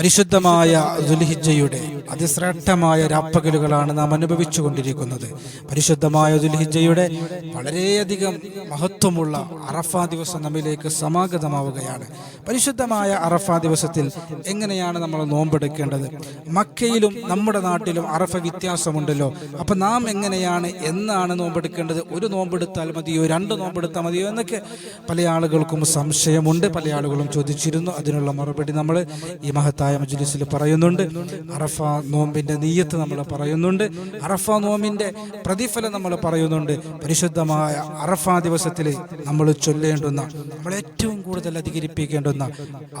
പരിശുദ്ധമായ ദുൽഹിജയുടെ അതിശ്രേഷ്ഠമായ രാപ്പകലുകളാണ് നാം അനുഭവിച്ചു കൊണ്ടിരിക്കുന്നത് പരിശുദ്ധമായ ദുൽഹിജയുടെ വളരെയധികം മഹത്വമുള്ള അറഫ ദിവസം നമ്മിലേക്ക് സമാഗതമാവുകയാണ്. പരിശുദ്ധമായ അറഫ ദിവസത്തിൽ എങ്ങനെയാണ് നമ്മൾ നോമ്പെടുക്കേണ്ടത്? മക്കയിലും നമ്മുടെ നാട്ടിലും അറഫ വ്യത്യാസമുണ്ടല്ലോ. അപ്പം നാം എങ്ങനെയാണ് എന്നാണ് നോമ്പെടുക്കേണ്ടത്? ഒരു നോമ്പെടുത്താൽ മതിയോ? രണ്ട് നോമ്പെടുത്താൽ മതിയോ? എന്നൊക്കെ പല ആളുകൾക്കും സംശയമുണ്ട്. പല ആളുകളും ചോദിച്ചിരുന്നു. അതിനുള്ള മറുപടി നമ്മൾ ഈ മഹത്തായ മജ്ലിസിൽ പറയുന്നുണ്ട്. അറഫ നോമ്പിന്റെ നീയത്ത് നമ്മൾ പറയുന്നുണ്ട്. അറഫ നോമ്പിന്റെ പ്രതിഫലം നമ്മൾ പറയുന്നുണ്ട്. പരിശുദ്ധമായ അറഫ ദിവസത്തിൽ നമ്മൾ ചൊല്ലേണ്ടുന്ന നമ്മൾ ഏറ്റവും കൂടുതൽ അധികരിപ്പിക്കേണ്ടുന്ന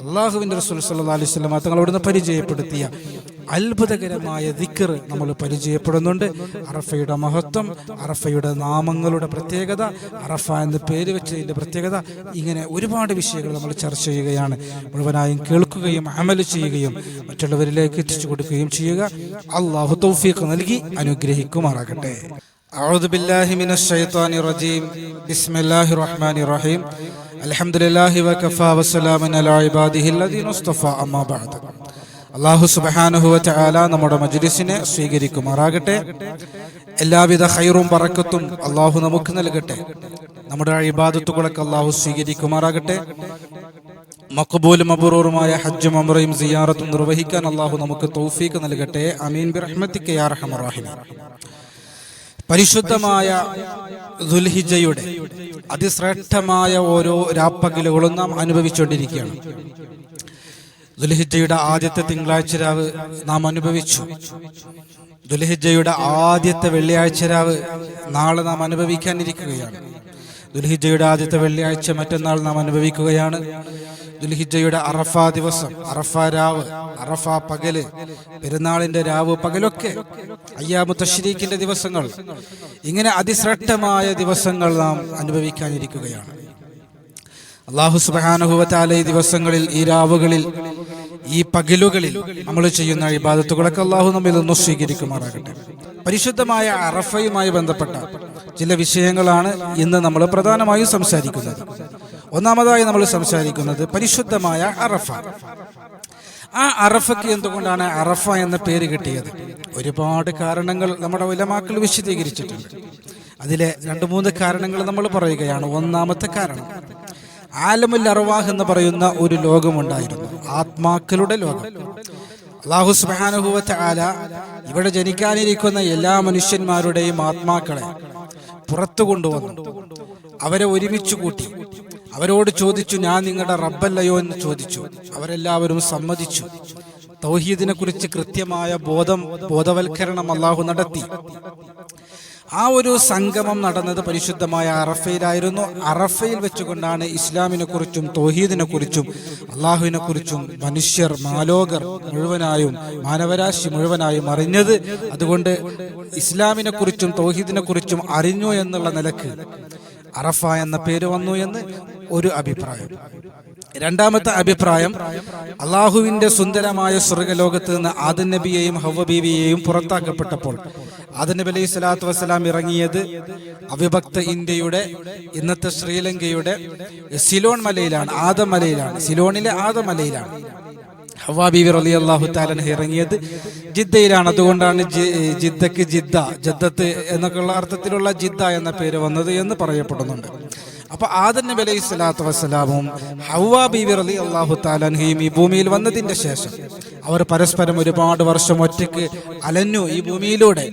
അള്ളാഹുവിന്റെ റസൂൽ സല്ലല്ലാഹു അലൈഹി വസല്ലം തങ്ങളോട് പരിചയപ്പെടുത്തിയ അത്ഭുതകരമായ ദിക്കർ നമ്മൾ പരിചയപ്പെടുന്നുണ്ട് അറഫയുടെ മഹത്വം അറഫയുടെ നാമങ്ങളുടെ പ്രത്യേകത അറഫ എന്ന് പേര് വെച്ചതിൻ്റെ പ്രത്യേകത ഇങ്ങനെ ഒരുപാട് വിഷയങ്ങൾ നമ്മൾ ചർച്ച ചെയ്യുകയാണ് മുഴുവനായും കേൾക്കുകയും അമൽ ചെയ്യുകയും മറ്റുള്ളവരിലേക്ക് എത്തിച്ചു കൊടുക്കുകയും ചെയ്യുക അള്ളാഹു തൗഫീഖ് നൽകി അനുഗ്രഹിക്കുമാറാകട്ടെ أعوذ بالله من الشيطان الرجيم بسم الله الرحمن الرحيم الحمد لله وكفى وسلام على عباده الذين اصطفى أما بعد അള്ളാഹു സുബഹാനുഹുവ ചാല നമ്മുടെ മജ്ലിസിനെ സ്വീകരിക്കുമാറാകട്ടെ. എല്ലാവിധ ഹൈറും പറക്കത്തും അള്ളാഹു നമുക്ക് നൽകട്ടെ. നമ്മുടെ ഇബാദത്തുകളൊക്കെ അള്ളാഹു സ്വീകരിക്കുമാറാകട്ടെ. മക്കബൂലും മബുറൂറുമായ ഹജ്ജും അമറയും സിയാറത്തും നിർവഹിക്കാൻ അള്ളാഹു നമുക്ക് തൗഫീക്ക് നൽകട്ടെ. അമീൻ ബിറഹ്മത്തിക്ക് പരിശുദ്ധമായ ദുൽഹിജയുടെ അതിശ്രേഷ്ഠമായ ഓരോ രാപ്പകലുകളും നാം അനുഭവിച്ചുകൊണ്ടിരിക്കുകയാണ്. ദുൽഹിജയുടെ ആദ്യത്തെ തിങ്കളാഴ്ച രാവ് നാം അനുഭവിച്ചു. ദുൽഹിജയുടെ ആദ്യത്തെ വെള്ളിയാഴ്ച രാവ് നാളെ നാം അനുഭവിക്കാനിരിക്കുകയാണ്. ദുൽഹിജയുടെ ആദ്യത്തെ വെള്ളിയാഴ്ച മറ്റന്നാൾ നാം അനുഭവിക്കുകയാണ്. ദുൽഹിജയുടെ അറഫ ദിവസം അറഫ രാവ് അറഫ പകൽ പെരുന്നാളിന്റെ രാവ് പകലൊക്കെ അയ്യാമു തഷ്രീഖിന്റെ ദിവസങ്ങൾ. ഇങ്ങനെ അതിശ്രേഷ്ഠമായ ദിവസങ്ങൾ നാം അനുഭവിക്കാനിരിക്കുകയാണ്. അള്ളാഹു സുബാനുഭവത്താല ഈ ദിവസങ്ങളിൽ ഈ രാവുകളിൽ ഈ പകലുകളിൽ നമ്മൾ ചെയ്യുന്ന ഇബാദത്തുകളൊക്കെ അള്ളാഹു നമ്മൾ ഇതൊന്നും സ്വീകരിക്കുമാറാകട്ടെ. പരിശുദ്ധമായ അറഫയുമായി ബന്ധപ്പെട്ട ചില വിഷയങ്ങളാണ് ഇന്ന് നമ്മൾ പ്രധാനമായും സംസാരിക്കുന്നത്. ഒന്നാമതായി നമ്മൾ സംസാരിക്കുന്നത് പരിശുദ്ധമായ അറഫ. ആ അറഫയ്ക്ക് എന്തുകൊണ്ടാണ് അറഫ എന്ന പേര് കിട്ടിയത്? ഒരുപാട് കാരണങ്ങൾ നമ്മുടെ ഉലമാക്കൾ വിശദീകരിച്ചിട്ടുണ്ട്. അതിലെ രണ്ട് മൂന്ന് കാരണങ്ങൾ നമ്മൾ പറയുകയാണ്. ഒന്നാമത്തെ കാരണം ആലമുൽ അറവാഹ് എന്ന് പറയുന്ന ഒരു ലോകമുണ്ടായിരുന്നു. ആത്മാക്കളുടെ ലോകം. അള്ളാഹു സുബാനുഭവത്തെ ആല ഇവിടെ ജനിക്കാനിരിക്കുന്ന എല്ലാ മനുഷ്യന്മാരുടെയും ആത്മാക്കളെ പുറത്തു കൊണ്ടുവന്നു. അവരെ ഒരുമിച്ച് കൂട്ടി. അവരോട് ചോദിച്ചു ഞാൻ നിങ്ങളുടെ റബ്ബല്ലയോ? എന്ന് ചോദിച്ചു. അവരെല്ലാവരും സമ്മതിച്ചു. തൗഹീദിനെ കുറിച്ച് കൃത്യമായ ബോധം ബോധവൽക്കരണം അള്ളാഹു നടത്തി. ആ ഒരു സംഗമം നടന്നത് പരിശുദ്ധമായ അറഫയിലായിരുന്നു. അറഫയിൽ വെച്ചുകൊണ്ടാണ് ഇസ്ലാമിനെ കുറിച്ചും തോഹീദിനെ കുറിച്ചും അള്ളാഹുവിനെ കുറിച്ചും മനുഷ്യർ മാലോകർ മുഴുവനായും മാനവരാശി മുഴുവനായും അറിഞ്ഞത്. അതുകൊണ്ട് ഇസ്ലാമിനെ കുറിച്ചും തോഹീദിനെ കുറിച്ചും അറിഞ്ഞു എന്നുള്ള നിലയ്ക്ക് അറഫ എന്ന പേര് വന്നു എന്ന് ഒരു അഭിപ്രായം. രണ്ടാമത്തെ അഭിപ്രായം അള്ളാഹുവിന്റെ സുന്ദരമായ സ്വർഗലോകത്ത് നിന്ന് ആദൻ നബിയെയും ഹവ ബീവിയെയും പുറത്താക്കപ്പെട്ടപ്പോൾ ആദൻ നബി അലൈഹി സ്വലാത്തു വസ്സലാം ഇറങ്ങിയത് അവിഭക്ത ഇന്ത്യയുടെ ഇന്നത്തെ ശ്രീലങ്കയുടെ സിലോൺ മലയിലാണ് ആദമലയിലാണ് സിലോണിലെ ആദമലയിലാണ് ഹവാ ബീവി അള്ളാഹു താലൻ ഇറങ്ങിയത് ജിദ്ദയിലാണ്. അതുകൊണ്ടാണ് ജിദ്ദക്ക് ജിദ്ദ ജദ്ദത്ത് എന്നൊക്കെയുള്ള അർത്ഥത്തിലുള്ള ജിദ്ദ എന്ന പേര് വന്നത് എന്ന് പറയപ്പെടുന്നുണ്ട്. അപ്പൊ ആദൻ നബി അലൈഹി സ്വലാത്തു വസ്സലാമും ഹവാ ബീവി റലി അള്ളാഹു താലൻഹയും ഈ ഭൂമിയിൽ വന്നതിന്റെ ശേഷം അവർ പരസ്പരം ഒരുപാട് വർഷം ഒറ്റയ്ക്ക് അലഞ്ഞു ഈ ഭൂമിയിലൂടെ.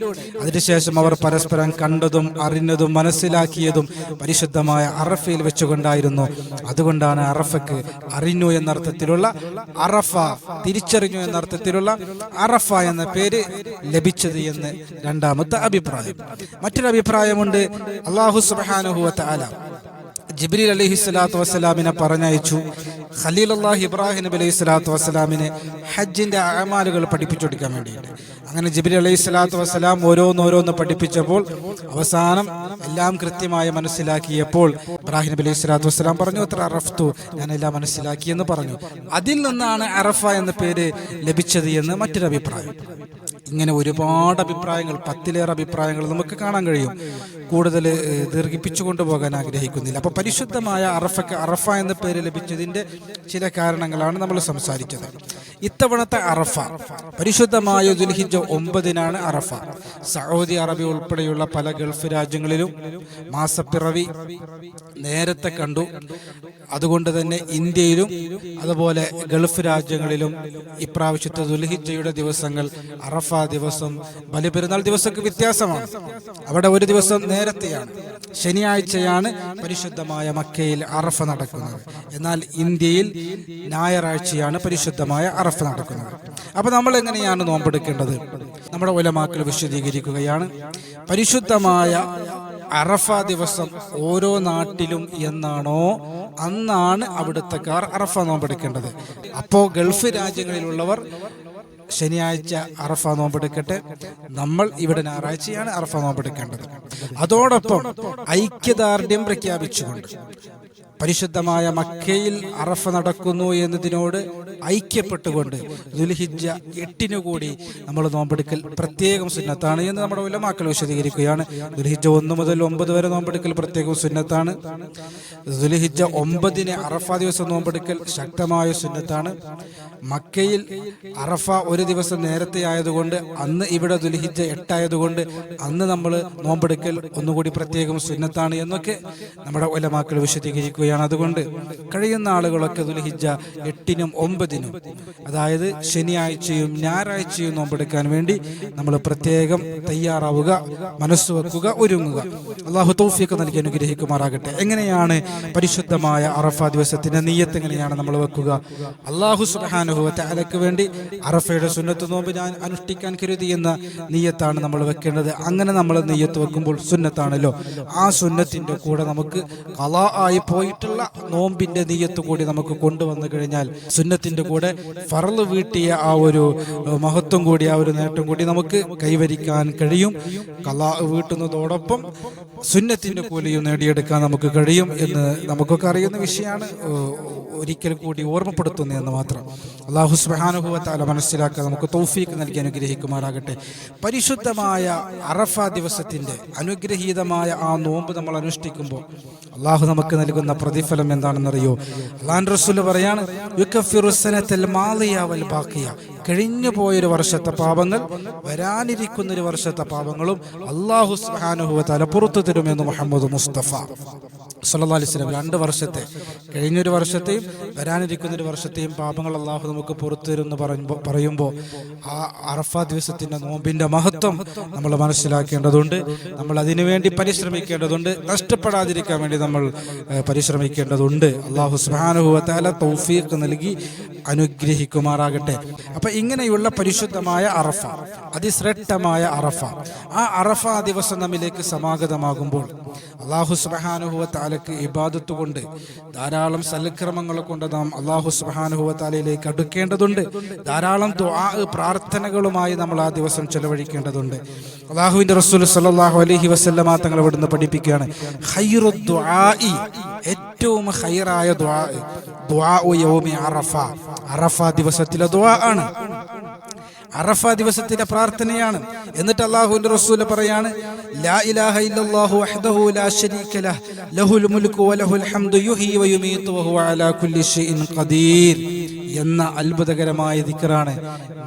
അതിനുശേഷം അവർ പരസ്പരം കണ്ടതും അറിഞ്ഞതും മനസ്സിലാക്കിയതും പരിശുദ്ധമായ അറഫയിൽ വെച്ചുകൊണ്ടായിരുന്നു. അതുകൊണ്ടാണ് അറഫക്ക് അറിഞ്ഞു എന്നർത്ഥത്തിലുള്ള അറഫ തിരിച്ചറിഞ്ഞു എന്നർത്ഥത്തിലുള്ള അറഫ എന്ന പേര് ലഭിച്ചത് എന്ന് രണ്ടാമത്തെ അഭിപ്രായം. മറ്റൊരു അഭിപ്രായമുണ്ട് അള്ളാഹു സുബാനുഹുവ ആല ജിബ്രീൽ അലഹി സ്വലാത്തു വസ്സലാമിനെ പറഞ്ഞയച്ചു. ഖലീൽ അള്ളാഹ് ഇബ്രാഹിം നബി അലൈഹി സ്വലാത്തു വസ്സലാമിനെ അമാലുകൾ പഠിപ്പിച്ചു കൊടുക്കാൻ വേണ്ടിയിട്ട്. അങ്ങനെ ജിബ്രീൽ അലൈഹി സ്വലാത്തു വസ്സലാം ഓരോന്നോരോന്ന് പഠിപ്പിച്ചപ്പോൾ അവസാനം എല്ലാം കൃത്യമായി മനസ്സിലാക്കിയപ്പോൾ ഇബ്രാഹിം നബി അലൈഹി സ്വലാത്തു വസ്സലാം പറഞ്ഞു അത്ര അറഫ്തു ഞാനെല്ലാം മനസ്സിലാക്കിയെന്ന് പറഞ്ഞു. അതിൽ നിന്നാണ് അറഫ എന്ന പേര് ലഭിച്ചത് എന്ന് മറ്റൊരു അഭിപ്രായം. ഇങ്ങനെ ഒരുപാട് അഭിപ്രായങ്ങൾ പത്തിലേറെ അഭിപ്രായങ്ങൾ നമുക്ക് കാണാൻ കഴിയും. കൂടുതൽ ദീർഘിപ്പിച്ചു കൊണ്ടുപോകാൻ ആഗ്രഹിക്കുന്നില്ല. അപ്പോൾ പരിശുദ്ധമായ അറഫയ്ക്ക് അറഫ എന്ന പേര് ലഭിച്ചതിന്റെ ചില കാരണങ്ങളാണ് നമ്മൾ സംസാരിച്ചത്. ഇത്തവണത്തെ അറഫ പരിശുദ്ധമായ ദുൽഹിജ ഒമ്പതിനാണ് അറഫ. സൗദി അറബി ഉൾപ്പെടെയുള്ള പല ഗൾഫ് രാജ്യങ്ങളിലും മാസപ്പിറവി നേരത്തെ കണ്ടു. അതുകൊണ്ട് തന്നെ ഇന്ത്യയിലും അതുപോലെ ഗൾഫ് രാജ്യങ്ങളിലും ഇപ്രാവശ്യത്തെ ദുൽഹിജയുടെ ദിവസങ്ങൾ അറഫ ദിവസം ബലിപെരുന്നാൾ ദിവസമൊക്കെ വ്യത്യാസമാണ്. അവിടെ ഒരു ദിവസം നേരത്തെയാണ്. ശനിയാഴ്ചയാണ് പരിശുദ്ധമായ മക്കയിൽ അറഫ നടക്കുന്നത്. എന്നാൽ ഇന്ത്യയിൽ ഞായറാഴ്ചയാണ് പരിശുദ്ധമായ അറഫ നടക്കുന്നത്. അപ്പൊ നമ്മൾ എങ്ങനെയാണ് നോമ്പെടുക്കേണ്ടത്? നമ്മുടെ ഒലമാക്കൾ വിശദീകരിക്കുകയാണ്. പരിശുദ്ധമായ അറഫ ദിവസം ഓരോ നാട്ടിലും എന്നാണോ അന്നാണ് അവിടുത്തെക്കാർ അറഫ നോമ്പെടുക്കേണ്ടത്. അപ്പോ ഗൾഫ് രാജ്യങ്ങളിലുള്ളവർ ശനിയാഴ്ച അറഫ നോമ്പെടുക്കട്ടെ നമ്മൾ ഇവിടെ ഞായറാഴ്ചയാണ് അറഫ നോമ്പെടുക്കേണ്ടത് അതോടൊപ്പം ഐക്യദാർഢ്യം പ്രഖ്യാപിച്ചുകൊണ്ട് പരിശുദ്ധമായ മക്കയിൽ അറഫ നടക്കുന്നു എന്നതിനോട് ഐക്യപ്പെട്ടുകൊണ്ട് ദുൽഹിജ എട്ടിനു കൂടി നമ്മൾ നോമ്പെടുക്കൽ പ്രത്യേകം സുന്നത്താണ് എന്ന് നമ്മുടെ ഉലമാക്കൾ വിശദീകരിക്കുകയാണ്. ദുൽഹിജ ഒന്ന് മുതൽ ഒമ്പത് വരെ നോമ്പെടുക്കൽ പ്രത്യേകം സുന്നത്താണ്. ദുൽഹിജ ഒമ്പതിന് അറഫ ദിവസം നോമ്പെടുക്കൽ ശക്തമായ സുന്നത്താണ്. മക്കയിൽ അറഫ ഒരു ദിവസം നേരത്തെ ആയതുകൊണ്ട് അന്ന് ഇവിടെ ദുൽഹിജ എട്ടായതുകൊണ്ട് അന്ന് നമ്മൾ നോമ്പെടുക്കൽ ഒന്നുകൂടി പ്രത്യേകം സുന്നത്താണ് എന്നൊക്കെ നമ്മുടെ ഉലമാക്കൾ വിശദീകരിക്കുകയാണ്. അതുകൊണ്ട് കഴിയുന്ന ആളുകളൊക്കെ ദുൽഹിജ എട്ടിനും ഒമ്പതിനും. അതായത് ശനിയാഴ്ചയും ഞായറാഴ്ചയും നോമ്പെടുക്കാൻ വേണ്ടി നമ്മൾ പ്രത്യേകം തയ്യാറാവുക മനസ്സ് വെക്കുക ഒരുങ്ങുക. അള്ളാഹു തൗഫിയൊക്കെ നൽകി അനുഗ്രഹിക്കുമാറാകട്ടെ. എങ്ങനെയാണ് പരിശുദ്ധമായ അറഫ ദിവസത്തിന്റെ നീയത്ത് എങ്ങനെയാണ് നമ്മൾ വെക്കുക? അള്ളാഹു സുഹാനുഭവത്തെ അലക്ക് വേണ്ടി അറഫയുടെ സുന്നത്ത് നോമ്പ് ഞാൻ അനുഷ്ഠിക്കാൻ കരുതി എന്ന നീയത്താണ് നമ്മൾ വെക്കേണ്ടത്. അങ്ങനെ നമ്മൾ നീയത്ത് വെക്കുമ്പോൾ സുന്നത്താണല്ലോ. ആ സുന്നത്തിന്റെ കൂടെ നമുക്ക് കലാ ആയി പോയിട്ടുള്ള നോമ്പിന്റെ നീയത്ത് കൂടി നമുക്ക് കൊണ്ടുവന്നു കഴിഞ്ഞാൽ സുന്നത്തിന്റെ കൂടെ ഫറൽ വീട്ടിയ ആ ഒരു മഹത്വം കൂടി ആ ഒരു നേട്ടം കൂടി നമുക്ക് കൈവരിക്കാൻ കഴിയും. കലാ വീട്ടുന്നതോടൊപ്പം സുന്നത്തിന്റെ കൂലിയും നേടിയെടുക്കാൻ നമുക്ക് കഴിയും എന്ന് നമുക്കൊക്കെ അറിയുന്ന വിഷയമാണ് ഒരിക്കൽ കൂടി ഓർമ്മപ്പെടുത്തുന്നതെന്ന് മാത്രം. അള്ളാഹു സുബാനുഭവത്താല മനസ്സിലാക്കാൻ നമുക്ക് തൗഫീക്ക് നൽകി അനുഗ്രഹിക്കുമാറാകട്ടെ. പരിശുദ്ധമായ അറഫ ദിവസത്തിന്റെ അനുഗ്രഹീതമായ ആ നോമ്പ് നമ്മൾ അനുഷ്ഠിക്കുമ്പോൾ അള്ളാഹു നമുക്ക് നൽകുന്ന പ്രതിഫലം എന്താണെന്നറിയോ? അള്ളാൻ റസൂൽ പറയാണ് യുക്കഫിറു സനത്തൽ മാലിയാവൽ വൽ ബാക്കിയ. കഴിഞ്ഞു പോയൊരു വർഷത്തെ പാപങ്ങൾ വരാനിരിക്കുന്ന ഒരു വർഷത്തെ പാപങ്ങളും അള്ളാഹു തല പുറത്തു തരുമെന്ന് മുഹമ്മദ് മുസ്തഫ. സല്ലല്ലാഹു അലൈഹി വസല്ലം രണ്ട് വർഷത്തെ കഴിഞ്ഞൊരു വർഷത്തെയും വരാനിരിക്കുന്ന ഒരു വർഷത്തെയും പാപങ്ങൾ അള്ളാഹു നമുക്ക് പുറത്തു തരുമെന്ന് പറയുമ്പോൾ ആ അറഫ ദിവസത്തിന്റെ നോമ്പിന്റെ മഹത്വം നമ്മൾ മനസ്സിലാക്കേണ്ടതുണ്ട്. നമ്മൾ അതിനുവേണ്ടി പരിശ്രമിക്കേണ്ടതുണ്ട്. നഷ്ടപ്പെടാതിരിക്കാൻ വേണ്ടി നമ്മൾ പരിശ്രമിക്കേണ്ടതുണ്ട്. അള്ളാഹു സുബാനുഭവത്താല തൗഫീഖ് നൽകി അനുഗ്രഹിക്കുമാറാകട്ടെ. അപ്പം ഇങ്ങനെയുള്ള പരിശുദ്ധമായ അറഫ അതിശ്രേഷ്ഠമായ അറഫ ആ അറഫ ദിവസം നമ്മിലേക്ക് സമാഗതമാകുമ്പോൾ അള്ളാഹു സുബാനുഹുവ താലക്ക് ഇബാദത്ത് കൊണ്ട് ധാരാളം സൽക്രമങ്ങൾ കൊണ്ട് നാം അള്ളാഹു സുബാനുഹുവ താലയിലേക്ക് അടുക്കേണ്ടതുണ്ട്. ധാരാളം പ്രാർത്ഥനകളുമായി നമ്മൾ ആ ദിവസം ചെലവഴിക്കേണ്ടതുണ്ട്. അള്ളാഹുവിന്റെ റസൂൽ സല്ലല്ലാഹു അലഹി വസല്ലമ തങ്ങൾ ഇവിടുന്ന് പഠിപ്പിക്കുകയാണ്. ഏറ്റവും ഹൈറായ ദ്വാ ദ്വാ യൗമി അറഫ. അറഫ ദിവസത്തിലെ ദ്വാ ആണ്. അറഫ ദിവസത്തിന്റെ പ്രാർത്ഥനയാണ്. എന്നിട്ട് അള്ളാഹുവിന്റെ റസൂൽ പറയാണ് ലാ ഇലാഹ ഇല്ലല്ലാഹു വഹ്ദഹു ലാ ശരീക ലഹ് ലഹുൽ മുൽക്കു വലഹുൽ ഹംദു യുഹ്യി വയുമീതു വഹുവ അലാ കുല്ലി ഷൈഇൻ ഖദീർ. എന്ന അത്ഭുതകരമായ ദിക്കറാണ്.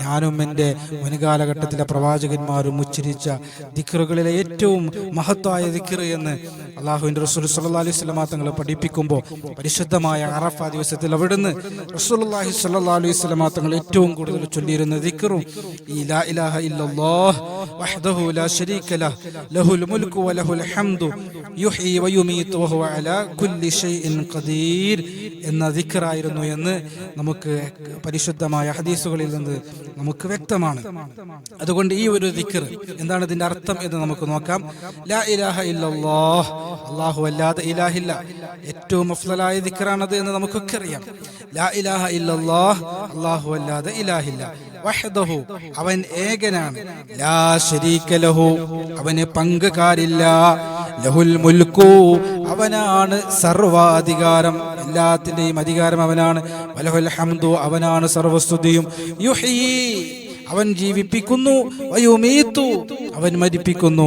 ഞാനും എന്റെ മുൻകാലഘട്ടത്തിലെ പ്രവാചകന്മാരും ഉച്ചരിച്ച ദിക്കറുകളിലെ ഏറ്റവും മഹത്തായ ദിക്കറ് എന്ന് അള്ളാഹുവിന്റെ റസൂൽ സല്ലല്ലാഹു അലൈഹി വസല്ലമ തങ്ങൾ പഠിപ്പിക്കുമ്പോൾ പരിശുദ്ധമായ അറഫ ദിവസത്തിൽ അവിടുന്ന് റസൂലുള്ളാഹി സ്വല്ലല്ലാഹു അലൈഹി വസല്ലമ തങ്ങൾ ഏറ്റവും കൂടുതൽ ചൊല്ലിയിരുന്ന ദിക്കറും ഈ ലാ ഇലാഹ ഇല്ലല്ലാഹ് വഹ്ദഹു ലാ ശരീക ലഹ് ലഹുൽ മുൽക്കു വലഹുൽ ഹംദു യുഹ്യി വയുമീതു വഹുവ അലാ കുല്ലി ഷൈഇൻ ഖദീർ എന്ന ദിക്കറായിരുന്നു എന്ന് നമുക്ക് പരിശുദ്ധമായ ഹദീസുകളിൽ നിന്ന് നമുക്ക് വ്യക്തമാണ്. അതുകൊണ്ട് ഈ ഒരു ദിക്കർ എന്താണ് ഇതിന്റെ അർത്ഥം എന്ന് നമുക്ക് നോക്കാം. ലാ ഇലാഹ ഇല്ലല്ലാഹ്. അല്ലാഹു അല്ലാതെ ഇലാഹില്ല. ഏറ്റവും അഫ്ളലായ ദിക്കറാണത് എന്ന് നമുക്കൊക്കെ അറിയാം. ലാ ഇലാഹ ഇല്ലല്ലാഹ്. അല്ലാഹു അല്ലാതെ ഇലാഹില്ല. വഹദഹു. അവൻ ഏകനാണ്. ലാ ശരീക ലഹു. അവന് പങ്കുകാരില്ല ലഹുൽ മുൽക്കു. അവനാണ് സർവാധികാരം. എല്ലാത്തിന്റെയും അധികാരം അവനാണ്. വലഹുൽ ഹംദു അവനാണ് സർവസ്തുതിയും. യുഹീ അവൻ ജീവിപ്പിക്കുന്നു. അവൻ മരിപ്പിക്കുന്നു.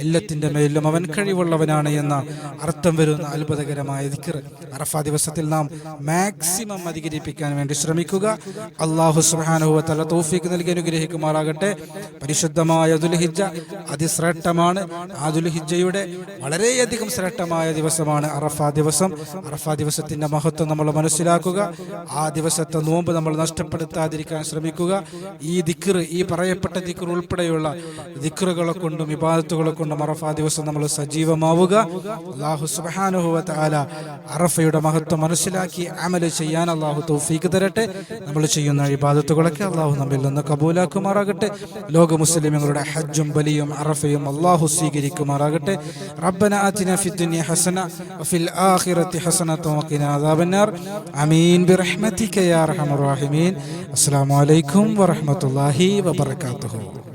എല്ലാത്തിന്റെ മേലും അവൻ കഴിവുള്ളവനാണ് എന്ന അർത്ഥം വരുന്ന അത്ഭുതകരമായ ദിക്ർ. അറഫ ദിവസത്തിൽ നാം മാക്സിമം അധികരിപ്പിക്കാൻ വേണ്ടി ശ്രമിക്കുക. അള്ളാഹു സുബ്ഹാനഹു വ തോഫിക്ക് നൽകി അനുഗ്രഹിക്കുമാറാകട്ടെ. പരിശുദ്ധമായ ദുൽഹിജ അതിശ്രേഷ്ഠമാണ്. ആ ദുൽഹിജയുടെ വളരെയധികം ശ്രേഷ്ഠമായ ദിവസമാണ് അറഫ ദിവസം. അറഫ ദിവസത്തിന്റെ മഹത്വം നമ്മൾ മനസ്സിലാക്കുക. ആ ദിവസത്തെ നോമ്പ് നമ്മൾ നഷ്ടപ്പെടുത്താതിരിക്കാൻ ശ്രമിക്കുക. ഈ ദിക്ർ ഈ പറയപ്പെട്ട ദിക്ർ ഉൾപ്പെടെയുള്ള ദിക്കറുകളെ കൊണ്ടും വിവാദത്തുകളെ കൊണ്ടും അറഫ ദിവസം നമ്മൾ സജീവമാവുക. അള്ളാഹു സുബ്ഹാനഹു വ അറഫയുടെ മഹത്വം മനസ്സിലാക്കി അമൽ ചെയ്യാൻ അള്ളാഹു തൗഫീക്ക് തരട്ടെ. നമ്മൾ ചെയ്യുന്ന ഇബാദത്തുകളൊക്കെ അള്ളാഹു നമ്മിൽ നിന്ന് കബൂലാക്കുമാറാകട്ടെ. ലോക മുസ്ലിമുകളുടെ ഹജ്ജും ബലിയും അറഫയും അള്ളാഹു സ്വീകരിക്കുമാറാകട്ടെ. റബ്ബന ആതിന ഫി ദുനിയ ഹസന വഫിൽ ആഖിറതി ഹസനത വഖിന അദാബന്നാർ. ആമീൻ. ബിറഹ്മതിക യാ അർഹമർ റഹീമീൻ. അസ്സലാമു അലൈക്കും വറഹ്മത്തുള്ളാഹി വബറകാതുഹു.